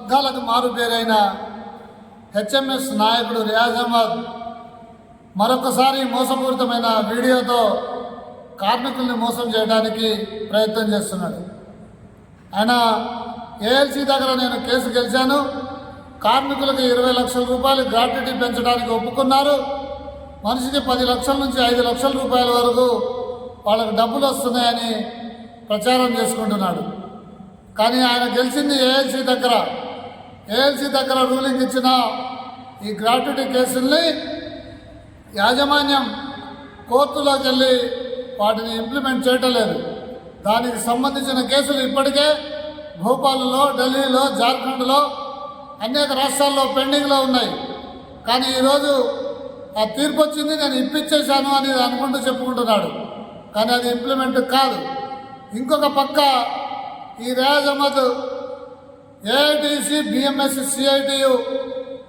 వర్గాలకు మారుపేరైన హెచ్ఎంఎస్ నాయకుడు రియాజ్ అహ్మద్ మరొకసారి మోసపూరితమైన వీడియోతో కార్మికుల్ని మోసం చేయడానికి ప్రయత్నం చేస్తున్నాడు. ఆయన ఏఎల్సీ దగ్గర నేను కేసు గెలిచాను. కార్మికులకు ఇరవై లక్షల రూపాయలు గ్రాట్యుటీ పెంచడానికి ఒప్పుకున్నారు. మనిషికి పది లక్షల నుంచి ఐదు లక్షల రూపాయల వరకు వాళ్ళకి డబ్బులు వస్తున్నాయని ప్రచారం చేసుకుంటున్నాడు. కానీ ఆయన గెలిచింది ఏఎల్సీ దగ్గర. ఏఎల్సీ దగ్గర రూలింగ్ ఇచ్చిన ఈ గ్రాట్యుటీ కేసుల్ని యాజమాన్యం కోర్టులోకి వెళ్ళి వాటిని ఇంప్లిమెంట్ చేయటం లేదు దానికి సంబంధించిన కేసులు ఇప్పటికే భోపాల్లో ఢిల్లీలో జార్ఖండ్లో అనేక రాష్ట్రాల్లో పెండింగ్లో ఉన్నాయి. కానీ ఈరోజు ఆ తీర్పు వచ్చింది నేను ఇప్పించేశాను అని అనుకుంటూ చెప్పుకుంటున్నాడు. కానీ అది ఇంప్లిమెంట్ కాదు. ఇంకొక పక్క ఈ Riyaz Ahmed AITC BMS CITU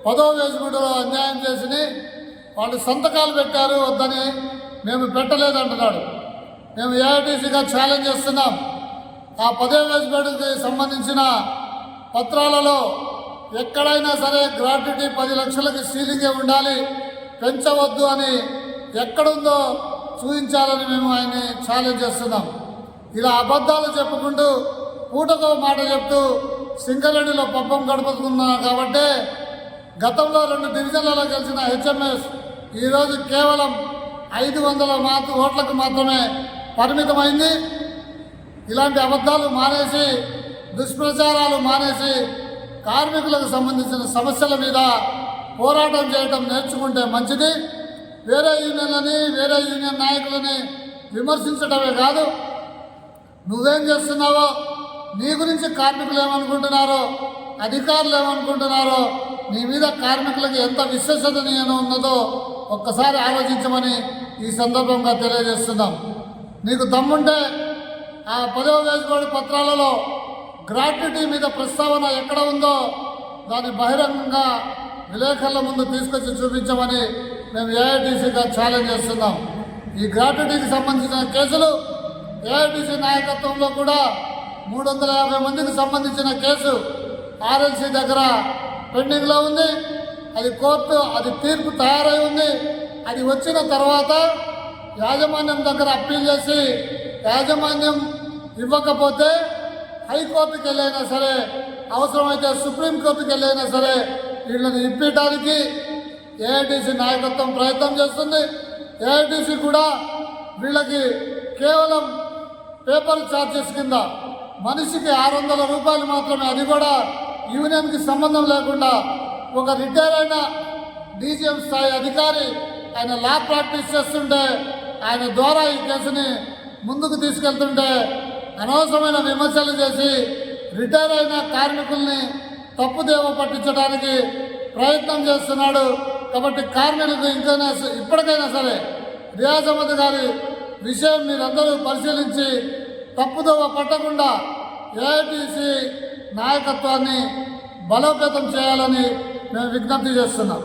పదో వేసుకుంటూ అన్యాయం చేసి వాళ్ళు సంతకాలు పెట్టారు వద్దని మేము పెట్టలేదు అంటున్నాడు మేము ఏఐటీసీగా ఛాలెంజ్ చేస్తున్నాం. ఆ పదో వేసుబడికి సంబంధించిన పత్రాలలో ఎక్కడైనా సరే గ్రాట్యుటీ పది లక్షలకి సీలింగే ఉండాలి పెంచవద్దు అని ఎక్కడుందో చూపించాలని మేము ఆయన్ని ఛాలెంజ్ చేస్తున్నాం. ఇలా అబద్ధాలు చెప్పుకుంటూ పూటతో మాట చెప్తూ సింగరెడ్డిలో పబ్బం గడుపుతున్నారు కాబట్టి గతంలో రెండు డివిజన్లలో గెలిచిన హెచ్ఎంఎస్ ఈరోజు కేవలం ఐదు వందల మాత్ర ఓట్లకు మాత్రమే పరిమితమైంది. ఇలాంటి అబద్ధాలు మానేసి దుష్ప్రచారాలు మానేసి కార్మికులకు సంబంధించిన సమస్యల మీద పోరాటం చేయటం నేర్చుకుంటే మంచిది. వేరే యూనియన్లని వేరే యూనియన్ నాయకులని విమర్శించడమే కాదు. నువ్వేం చేస్తున్నావో నీ గురించి కార్మికులు ఏమనుకుంటున్నారో అధికారులు ఏమనుకుంటున్నారో నీ మీద కార్మికులకు ఎంత విశ్వసనీయత ఉన్నదో ఒక్కసారి ఆలోచించమని ఈ సందర్భంగా తెలియజేస్తున్నాం. నీకు దమ్ముంటే ఆ పదవ వేసుకోడి పత్రాలలో గ్రాట్యుటీ మీద ప్రస్తావన ఎక్కడ ఉందో దాన్ని బహిరంగంగా విలేకరుల ముందు తీసుకొచ్చి చూపించమని మేము ఏఐటీసీగా ఛాలెంజ్ చేస్తున్నాం. ఈ గ్రాట్యుటీకి సంబంధించిన కేసులు ఏఐటీసీ నాయకత్వంలో కూడా మూడు వందల యాభై మందికి సంబంధించిన కేసు ఆర్ఎల్సీ దగ్గర పెండింగ్లో ఉంది. అది కోర్టు అది తీర్పు తయారై ఉంది. అది వచ్చిన తర్వాత యాజమాన్యం దగ్గర అప్పీల్ చేసి యాజమాన్యం ఇవ్వకపోతే హైకోర్టుకి వెళ్ళైనా సరే అవసరమైతే సుప్రీంకోర్టుకి వెళ్ళైనా సరే వీళ్ళని ఇప్పించడానికి ఏఐటీసీ నాయకత్వం ప్రయత్నం చేస్తుంది. ఏఐటీసీ కూడా వీళ్ళకి కేవలం పేపర్ ఛార్జెస్ కింద మనిషికి ఆరు వందల రూపాయలు మాత్రమే. అది కూడా యూనియన్కి సంబంధం లేకుండా ఒక రిటైర్ అయిన డీజీఎం స్థాయి అధికారి ఆయన లా ప్రాక్టీస్ చేస్తుంటే ఆయన ద్వారా ఈ కేసుని ముందుకు తీసుకెళ్తుంటే అనవసరమైన విమర్శలు చేసి రిటైర్ అయిన కార్మికుల్ని తప్పుదేవ పట్టించడానికి ప్రయత్నం చేస్తున్నాడు. కాబట్టి కార్మికులకు ఇంకైనా ఇప్పటికైనా సరే రియాజ్ అహ్మద్ గారి విషయం మీరందరూ పరిశీలించి తప్పుదోవ పట్టకుండా ఏఐటీసీ నాయకత్వాన్ని బలోపేతం చేయాలని మేము విజ్ఞప్తి చేస్తున్నాం.